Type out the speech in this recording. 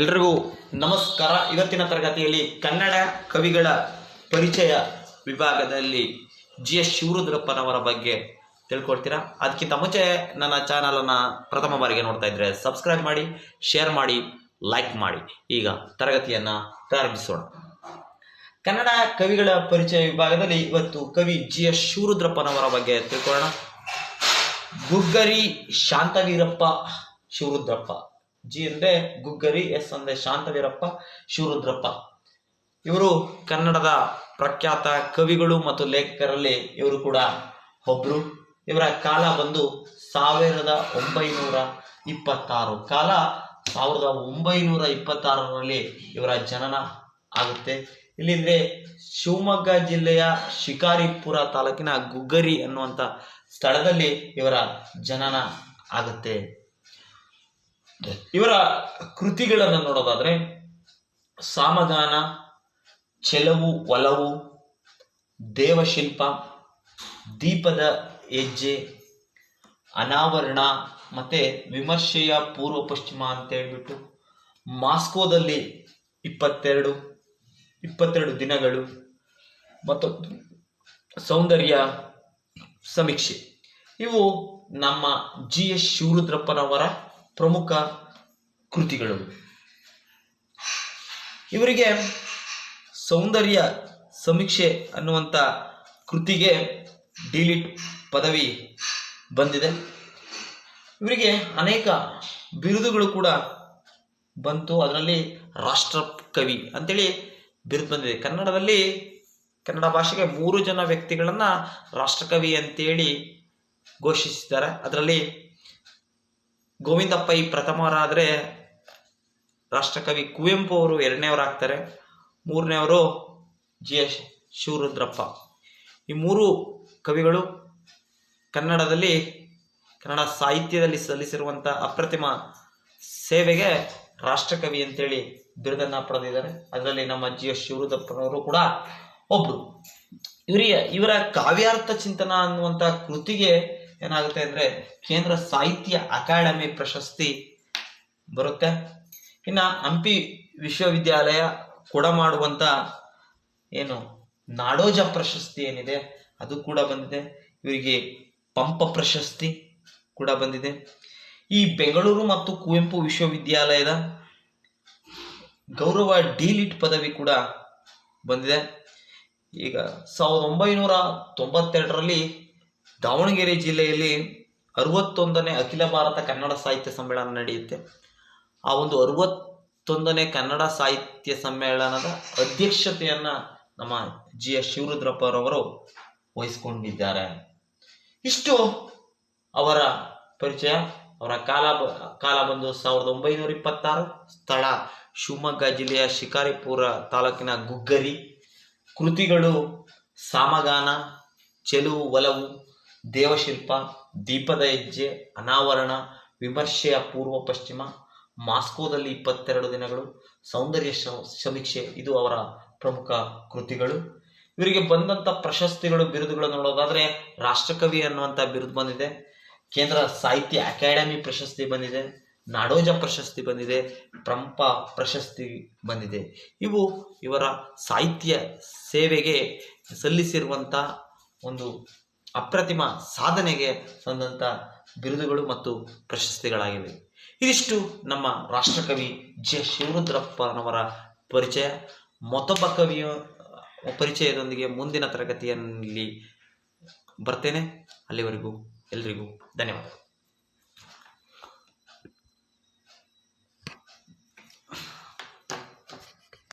ಎಲ್ರಿಗೂ ನಮಸ್ಕಾರ. ಇವತ್ತಿನ ತರಗತಿಯಲ್ಲಿ ಕನ್ನಡ ಕವಿಗಳ ಪರಿಚಯ ವಿಭಾಗದಲ್ಲಿ ಜಿ ಎಸ್ ಶಿವರುದ್ರಪ್ಪನವರ ಬಗ್ಗೆ ತಿಳ್ಕೊಳ್ತೀರಾ? ಅದಕ್ಕಿಂತ ಮುಂಚೆ ನನ್ನ ಚಾನಲನ್ನು ಪ್ರಥಮ ಬಾರಿಗೆ ನೋಡ್ತಾ ಇದ್ರೆ ಸಬ್ಸ್ಕ್ರೈಬ್ ಮಾಡಿ ಶೇರ್ ಮಾಡಿ ಲೈಕ್ ಮಾಡಿ. ಈಗ ತರಗತಿಯನ್ನು ಪ್ರಾರಂಭಿಸೋಣ. ಕನ್ನಡ ಕವಿಗಳ ಪರಿಚಯ ವಿಭಾಗದಲ್ಲಿ ಇವತ್ತು ಕವಿ ಜಿ ಎಸ್ ಶಿವರುದ್ರಪ್ಪನವರ ಬಗ್ಗೆ ತಿಳ್ಕೊಳ್ಳೋಣ. ಗುಗ್ಗರಿ ಶಾಂತವೀರಪ್ಪ ಶಿವರುದ್ರಪ್ಪ. ಜಿ ಅಂದ್ರೆ ಗುಗ್ಗರಿ, ಎಸ್ ಅಂದ್ರೆ ಶಾಂತವೀರಪ್ಪ, ಶಿವರುದ್ರಪ್ಪ. ಇವರು ಕನ್ನಡದ ಪ್ರಖ್ಯಾತ ಕವಿಗಳು ಮತ್ತು ಲೇಖಕರಲ್ಲಿ ಇವರು ಕೂಡ ಒಬ್ರು. ಇವರ ಕಾಲ ಬಂದು ಸಾವಿರದ ಒಂಬೈನೂರ ಇಪ್ಪತ್ತಾರು. ಕಾಲ ಸಾವಿರದ ಒಂಬೈನೂರ ಇಪ್ಪತ್ತಾರರಲ್ಲಿ ಇವರ ಜನನ ಆಗುತ್ತೆ. ಇಲ್ಲಿಂದ್ರೆ ಶಿವಮೊಗ್ಗ ಜಿಲ್ಲೆಯ ಶಿಕಾರಿಪುರ ತಾಲೂಕಿನ ಗುಗ್ಗರಿ ಅನ್ನುವಂಥ ಸ್ಥಳದಲ್ಲಿ ಇವರ ಜನನ ಆಗುತ್ತೆ. ಇವರ ಕೃತಿಗಳನ್ನು ನೋಡೋದಾದ್ರೆ ಸಾಮಗಾನ, ಚೆಲವು, ಒಲವು, ದೇವಶಿಲ್ಪ, ದೀಪದ ಹೆಜ್ಜೆ, ಅನಾವರಣ, ಮತ್ತೆ ವಿಮರ್ಶೆಯ ಪೂರ್ವ ಪಶ್ಚಿಮ ಅಂತ ಹೇಳ್ಬಿಟ್ಟು ಮಾಸ್ಕೋದಲ್ಲಿ ಇಪ್ಪತ್ತೆರಡು ಇಪ್ಪತ್ತೆರಡು ದಿನಗಳು, ಮತ್ತು ಸೌಂದರ್ಯ ಸಮೀಕ್ಷೆ. ಇವು ನಮ್ಮ ಜಿ ಎಸ್ ಶಿವರುದ್ರಪ್ಪನವರ ಪ್ರಮುಖ ಕೃತಿಗಳು. ಇವರಿಗೆ ಸೌಂದರ್ಯ ಸಮೀಕ್ಷೆ ಅನ್ನುವಂಥ ಕೃತಿಗೆ ಡಿಲಿಟ್ ಪದವಿ ಬಂದಿದೆ. ಇವರಿಗೆ ಅನೇಕ ಬಿರುದುಗಳು ಕೂಡ ಬಂತು. ಅದರಲ್ಲಿ ರಾಷ್ಟ್ರ ಕವಿ ಅಂತೇಳಿ ಬಿರುದು ಬಂದಿದೆ. ಕನ್ನಡದಲ್ಲಿ, ಕನ್ನಡ ಭಾಷೆಗೆ ಮೂರು ಜನ ವ್ಯಕ್ತಿಗಳನ್ನು ರಾಷ್ಟ್ರಕವಿ ಅಂತೇಳಿ ಘೋಷಿಸಿದ್ದಾರೆ. ಅದರಲ್ಲಿ ಗೋವಿಂದ ಈ ಪ್ರಥಮರಾದರೆ ರಾಷ್ಟ್ರಕವಿ ಕುವೆಂಪು ಅವರು ಎರಡನೇವರಾಗ್ತಾರೆ. ಮೂರನೇವರು ಜಿ ಎಸ್ ಶಿವರುದ್ರಪ್ಪ. ಈ ಮೂರು ಕವಿಗಳು ಕನ್ನಡದಲ್ಲಿ, ಕನ್ನಡ ಸಾಹಿತ್ಯದಲ್ಲಿ ಸಲ್ಲಿಸಿರುವಂಥ ಅಪ್ರತಿಮ ಸೇವೆಗೆ ರಾಷ್ಟ್ರಕವಿ ಅಂತೇಳಿ ಬಿರುದನ್ನ ಪಡೆದಿದ್ದಾರೆ. ಅದರಲ್ಲಿ ನಮ್ಮ ಜಿ ಎಸ್ ಶಿವರುದ್ರಪ್ಪನವರು ಕೂಡ ಒಬ್ರು. ಇವರಿಗೆ ಇವರ ಕಾವ್ಯಾರ್ಥ ಚಿಂತನ ಅನ್ನುವಂಥ ಕೃತಿಗೆ ಏನಾಗುತ್ತೆ ಅಂದ್ರೆ ಕೇಂದ್ರ ಸಾಹಿತ್ಯ ಅಕಾಡೆಮಿ ಪ್ರಶಸ್ತಿ ಬರುತ್ತೆ. ಇನ್ನ ಹಂಪಿ ವಿಶ್ವವಿದ್ಯಾಲಯ ಕೊಡಮಾಡುವಂತ ಏನು ನಾಡೋಜ ಪ್ರಶಸ್ತಿ ಏನಿದೆ, ಅದು ಕೂಡ ಬಂದಿದೆ. ಇವರಿಗೆ ಪಂಪ ಪ್ರಶಸ್ತಿ ಕೂಡ ಬಂದಿದೆ. ಈ ಬೆಂಗಳೂರು ಮತ್ತು ಕುವೆಂಪು ವಿಶ್ವವಿದ್ಯಾಲಯದ ಗೌರವ ಡಿಲಿಟ್ ಪದವಿ ಕೂಡ ಬಂದಿದೆ. ಈಗ ಸಾವಿರದ ಒಂಬೈನೂರ ತೊಂಬತ್ತೆರಡರಲ್ಲಿ ದಾವಣಗೆರೆ ಜಿಲ್ಲೆಯಲ್ಲಿ ಅರವತ್ತೊಂದನೇ ಅಖಿಲ ಭಾರತ ಕನ್ನಡ ಸಾಹಿತ್ಯ ಸಮ್ಮೇಳನ ನಡೆಯುತ್ತೆ. ಆ ಒಂದು ಅರವತ್ತೊಂದನೇ ಕನ್ನಡ ಸಾಹಿತ್ಯ ಸಮ್ಮೇಳನದ ಅಧ್ಯಕ್ಷತೆಯನ್ನ ನಮ್ಮ ಜಿ ಎಸ್ ಶಿವರುದ್ರಪ್ಪರವರು ವಹಿಸಿಕೊಂಡಿದ್ದಾರೆ. ಇಷ್ಟು ಅವರ ಪರಿಚಯ. ಅವರ ಕಾಲ ಕಾಲ ಬಂದು ಸಾವಿರದ ಒಂಬೈನೂರ ಇಪ್ಪತ್ತಾರು. ಸ್ಥಳ ಶಿವಮೊಗ್ಗ ಜಿಲ್ಲೆಯ ಶಿಕಾರಿಪುರ ತಾಲೂಕಿನ ಗುಗ್ಗರಿ. ಕೃತಿಗಳು ಸಾಮಗಾನ, ಚೆಲುವು, ಒಲವು ದೇವಶಿಲ್ಪ, ದೀಪದ ಹೆಜ್ಜೆ, ಅನಾವರಣ, ವಿಮರ್ಶೆಯ ಪೂರ್ವ ಪಶ್ಚಿಮ, ಮಾಸ್ಕೋದಲ್ಲಿ ಇಪ್ಪತ್ತೆರಡು ದಿನಗಳು, ಸೌಂದರ್ಯ ಸಮೀಕ್ಷೆ, ಇದು ಅವರ ಪ್ರಮುಖ ಕೃತಿಗಳು. ಇವರಿಗೆ ಬಂದಂತ ಪ್ರಶಸ್ತಿಗಳು ಬಿರುದುಗಳು ನೋಡೋದಾದ್ರೆ ರಾಷ್ಟ್ರಕವಿ ಅನ್ನುವಂತ ಬಿರುದು ಬಂದಿದೆ. ಕೇಂದ್ರ ಸಾಹಿತ್ಯ ಅಕಾಡೆಮಿ ಪ್ರಶಸ್ತಿ ಬಂದಿದೆ. ನಾಡೋಜ ಪ್ರಶಸ್ತಿ ಬಂದಿದೆ. ಪ್ರಂಪ ಪ್ರಶಸ್ತಿ ಬಂದಿದೆ. ಇವು ಇವರ ಸಾಹಿತ್ಯ ಸೇವೆಗೆ ಸಲ್ಲಿಸಿರುವಂತ ಒಂದು ಅಪ್ರತಿಮ ಸಾಧನೆಗೆ ಸಂದಂಥ ಬಿರುದುಗಳು ಮತ್ತು ಪ್ರಶಸ್ತಿಗಳಾಗಿವೆ. ಇದಿಷ್ಟು ನಮ್ಮ ರಾಷ್ಟ್ರಕವಿ ಜೆ. ಶಿವರುದ್ರಪ್ಪನವರ ಪರಿಚಯ. ಮತ್ತೊಬ್ಬ ಕವಿಯ, ಪರಿಚಯದೊಂದಿಗೆ ಮುಂದಿನ ತರಗತಿಯಲ್ಲಿ ಬರ್ತೇನೆ. ಅಲ್ಲಿವರೆಗೂ ಎಲ್ರಿಗೂ ಧನ್ಯವಾದ.